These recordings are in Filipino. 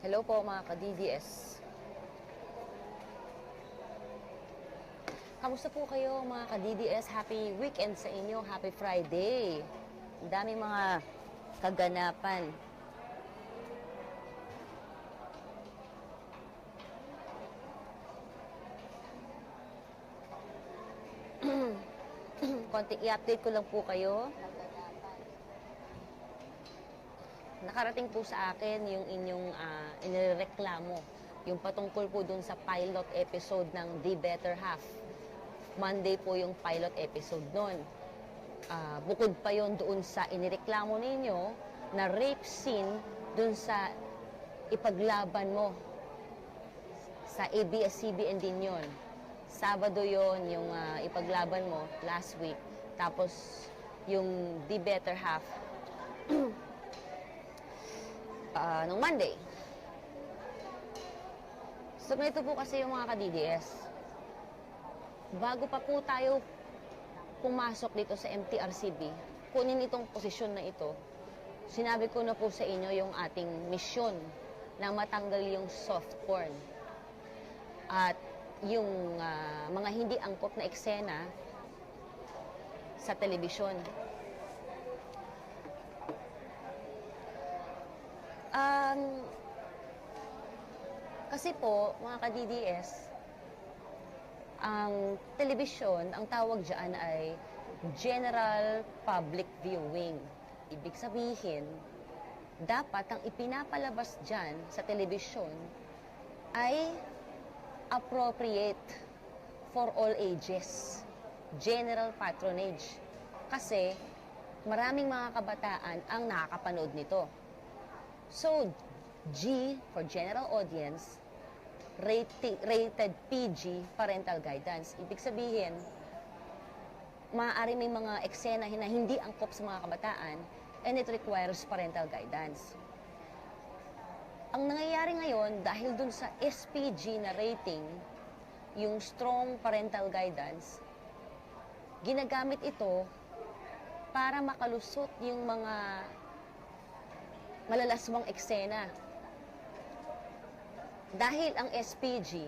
Hello po mga ka-DDS. Kamusta po kayo mga ka-DDS? Happy weekend sa inyo. Happy Friday. Ang dami mga kaganapan. Konti i-update ko lang po kayo. Nakarating po sa akin yung inyong uh, inireklamo. Yung patungkol po dun sa pilot episode ng The Better Half. Monday po yung pilot episode nun. Ah, bukod pa yon doon sa inireklamo ninyo na rape scene dun sa ipaglaban mo sa ABS-CBN din yun. Sabado yon yung ah, ipaglaban mo last week. Tapos yung The Better Half ah, nung Monday. So, po kasi yung mga ka-DDS. Bago pa po tayo pumasok dito sa MTRCB, kunin itong posisyon na ito, sinabi ko na po sa inyo yung ating misyon na matanggal yung soft porn. At yung ah, mga hindi angkop na eksena sa telebisyon. Kasi po, mga ka-DDS, ang telebisyon, ang tawag dyan ay general public viewing. Ibig sabihin, dapat ang ipinapalabas dyan sa telebisyon ay appropriate for all ages. General patronage. Kasi maraming mga kabataan ang nakakapanood nito. So, G for general audience, rated, rated PG parental guidance. Ibig sabihin, maaari may mga eksena na hindi angkop sa mga kabataan and it requires parental guidance. Ang nangyayari ngayon, dahil dun sa SPG na rating, yung strong parental guidance, ginagamit ito para makalusot yung mga malalaswang eksena. Dahil ang SPG,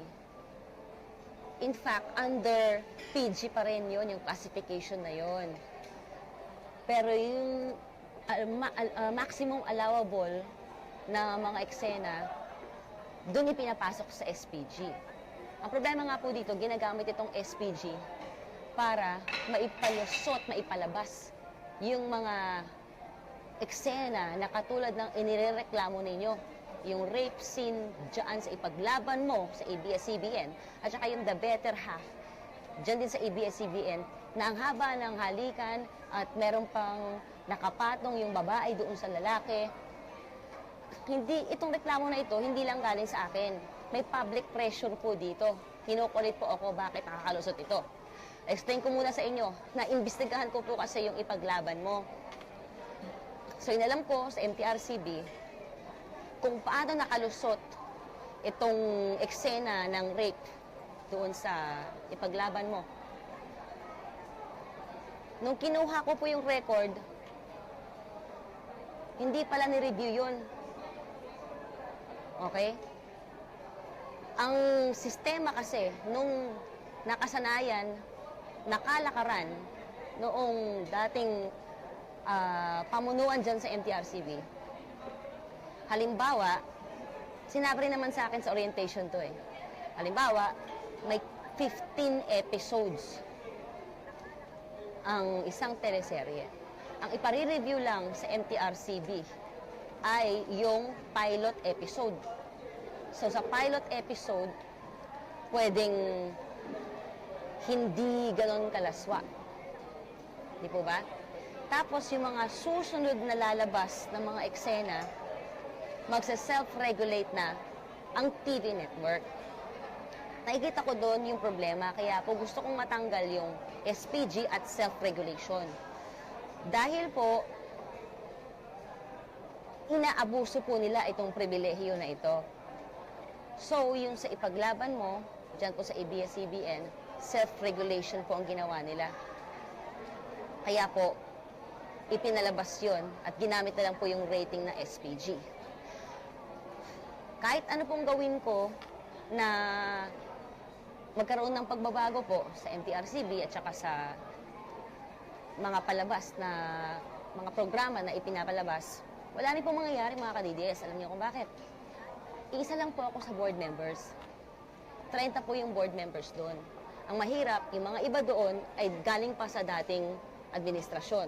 in fact, under PG pa rin yon yung classification na yon. Pero yung uh, ma- uh, maximum allowable na mga eksena, doon ipinapasok sa SPG. Ang problema nga po dito, ginagamit itong SPG para maipalusot, maipalabas yung mga eksena na katulad ng inireklamo ninyo. Yung rape scene dyan sa ipaglaban mo sa ABS-CBN at saka yung the better half dyan din sa ABS-CBN na ang haba ng halikan at meron pang nakapatong yung babae doon sa lalaki. Hindi, itong reklamo na ito, hindi lang galing sa akin. May public pressure po dito. Kinukulit po ako bakit nakakalusot ito. Explain ko muna sa inyo na imbestigahan ko po kasi yung ipaglaban mo. So, inalam ko sa MTRCB kung paano nakalusot itong eksena ng rape doon sa ipaglaban mo. Nung kinuha ko po yung record, hindi pala ni-review yun. Okay? Ang sistema kasi, nung nakasanayan, nakalakaran, noong dating ah, pamunuan dyan sa MTRCB. Halimbawa, sinabi naman sa akin sa orientation to eh. Halimbawa, may 15 episodes ang isang teleserye. Ang ipare-review lang sa MTRCB ay yung pilot episode. So sa pilot episode, pwedeng hindi ganon kalaswa. Di po ba? Tapos yung mga susunod na lalabas ng mga eksena, magsa-self-regulate na ang TV network. Nakikita ko doon yung problema, kaya po gusto kong matanggal yung SPG at self-regulation. Dahil po, inaabuso po nila itong pribilehiyo na ito. So, yung sa ipaglaban mo, dyan po sa ABS-CBN, self-regulation po ang ginawa nila. Kaya po, ipinalabas yon at ginamit na lang po yung rating na SPG. Kahit ano pong gawin ko na magkaroon ng pagbabago po sa MTRCB at saka sa mga palabas na mga programa na ipinapalabas, wala rin pong mangyayari mga ka-DDS. Alam niyo kung bakit? Iisa lang po ako sa board members. 30 po yung board members doon. Ang mahirap, yung mga iba doon ay galing pa sa dating administrasyon.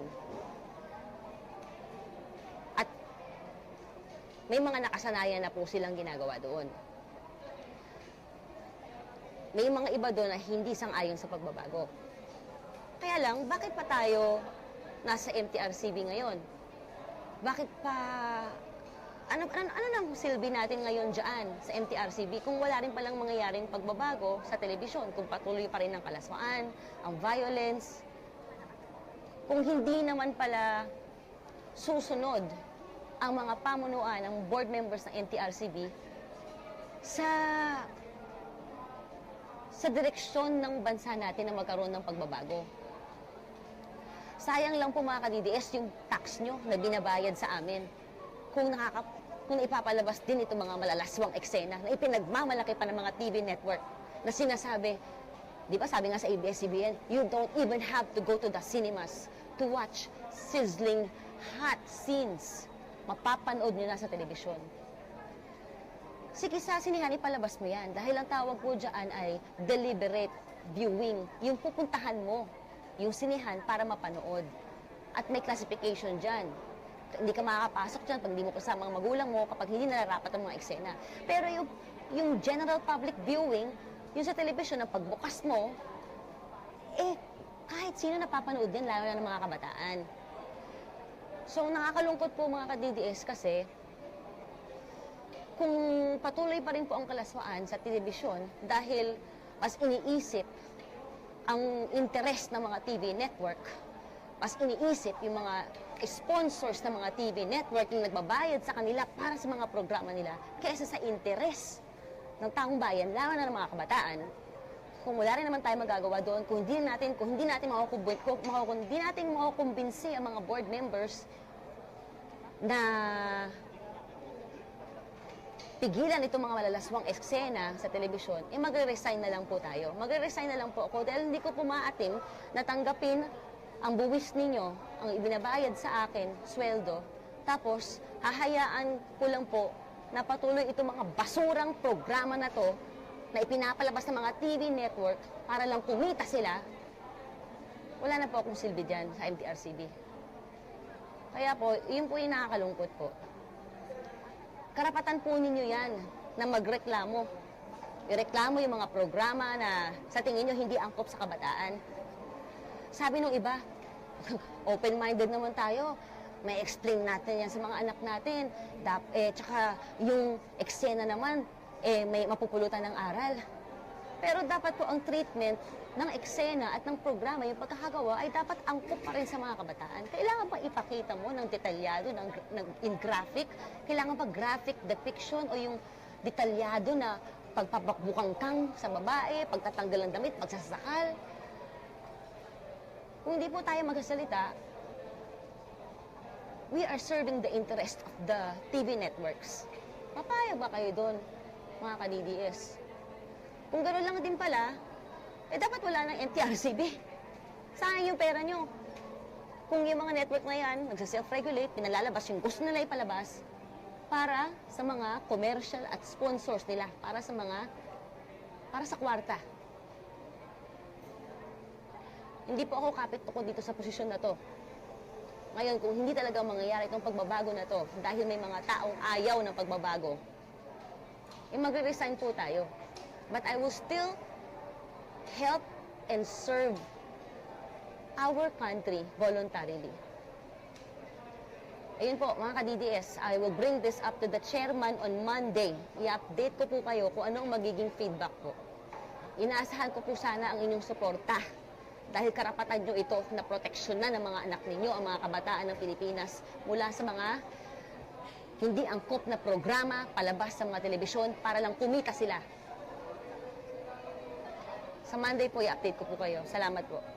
May mga nakasanayan na po silang ginagawa doon. May mga iba doon na hindi sang-ayon sa pagbabago. Kaya lang, bakit pa tayo nasa MTRCB ngayon? Bakit pa... Ano, ano, ano nang silbi natin ngayon dyan sa MTRCB kung wala rin palang mangyayaring pagbabago sa telebisyon, kung patuloy pa rin ang kalaswaan, ang violence, kung hindi naman pala susunod ang mga pamunuan ng board members ng MTRCB sa sa direksyon ng bansa natin na magkaroon ng pagbabago. Sayang lang po mga ka-DDS yung tax nyo na binabayad sa amin. Kung nakaka kung ipapalabas din itong mga malalaswang eksena na ipinagmamalaki pa ng mga TV network na sinasabi, di ba sabi nga sa ABS-CBN, you don't even have to go to the cinemas to watch sizzling hot scenes. Mapapanood nyo na sa telebisyon. Sige, sa sinihan, ipalabas mo yan. Dahil ang tawag po dyan ay deliberate viewing. Yung pupuntahan mo, yung sinihan para mapanood. At may classification dyan. Hindi ka makakapasok dyan pag hindi mo kasama ang magulang mo, kapag hindi nararapat ang mga eksena. Pero yung, yung general public viewing, yung sa television na pagbukas mo, eh, kahit sino napapanood din, lalo na ng mga kabataan. So, nakakalungkot po mga ka-DDS kasi kung patuloy pa rin po ang kalaswaan sa telebisyon dahil mas iniisip ang interes ng mga TV network, mas iniisip yung mga sponsors ng mga TV network yung nagbabayad sa kanila para sa mga programa nila kaysa sa interes ng taong bayan, lalo na ng mga kabataan, kung wala rin naman tayo magagawa doon, kung hindi natin, kung hindi natin makukumbin, kung, kung natin makukumbinsi ang mga board members na pigilan itong mga malalaswang eksena sa telebisyon, eh magre-resign na lang po tayo. Magre-resign na lang po ako dahil hindi ko po maatim na tanggapin ang buwis ninyo, ang ibinabayad sa akin, sweldo, tapos hahayaan ko lang po na patuloy itong mga basurang programa na to na ipinapalabas ng mga TV network para lang kumita sila, wala na po akong silbi dyan sa MTRCB. Kaya po, yun po yung nakakalungkot po. Karapatan po ninyo yan na magreklamo. Ireklamo yung mga programa na sa tingin nyo hindi angkop sa kabataan. Sabi nung iba, open-minded naman tayo. May explain natin yan sa mga anak natin. Dap, eh, tsaka yung eksena naman, eh, may mapupulutan ng aral. Pero dapat po ang treatment ng eksena at ng programa, yung pagkakagawa, ay dapat angkop pa rin sa mga kabataan. Kailangan pa ipakita mo ng detalyado, ng, ng, in graphic? Kailangan pa graphic depiction o yung detalyado na pagpapakbukangkang sa babae, pagtatanggal ng damit, pagsasakal. Kung hindi po tayo magsasalita, we are serving the interest of the TV networks. Papayag ba kayo doon, mga ka-DDS? Kung gano'n lang din pala, eh dapat wala ng MTRCB. Sayang yung pera nyo. Kung yung mga network na yan, nagsa-self-regulate, pinalalabas yung gusto nila ipalabas para sa mga commercial at sponsors nila, para sa mga, para sa kwarta. Hindi po ako kapit ko dito sa posisyon na to. Ngayon, kung hindi talaga mangyayari itong pagbabago na to, dahil may mga taong ayaw ng pagbabago, eh magre-resign po tayo. But I will still help and serve our country voluntarily. Ayun po, mga ka-DDS, I will bring this up to the chairman on Monday. I-update ko po kayo kung anong magiging feedback po. Inaasahan ko po sana ang inyong suporta dahil karapatan nyo ito na proteksyon na ng mga anak ninyo, ang mga kabataan ng Pilipinas mula sa mga hindi angkop na programa palabas sa mga telebisyon para lang kumita sila. Sa Monday po, i-update ko po kayo. Salamat po.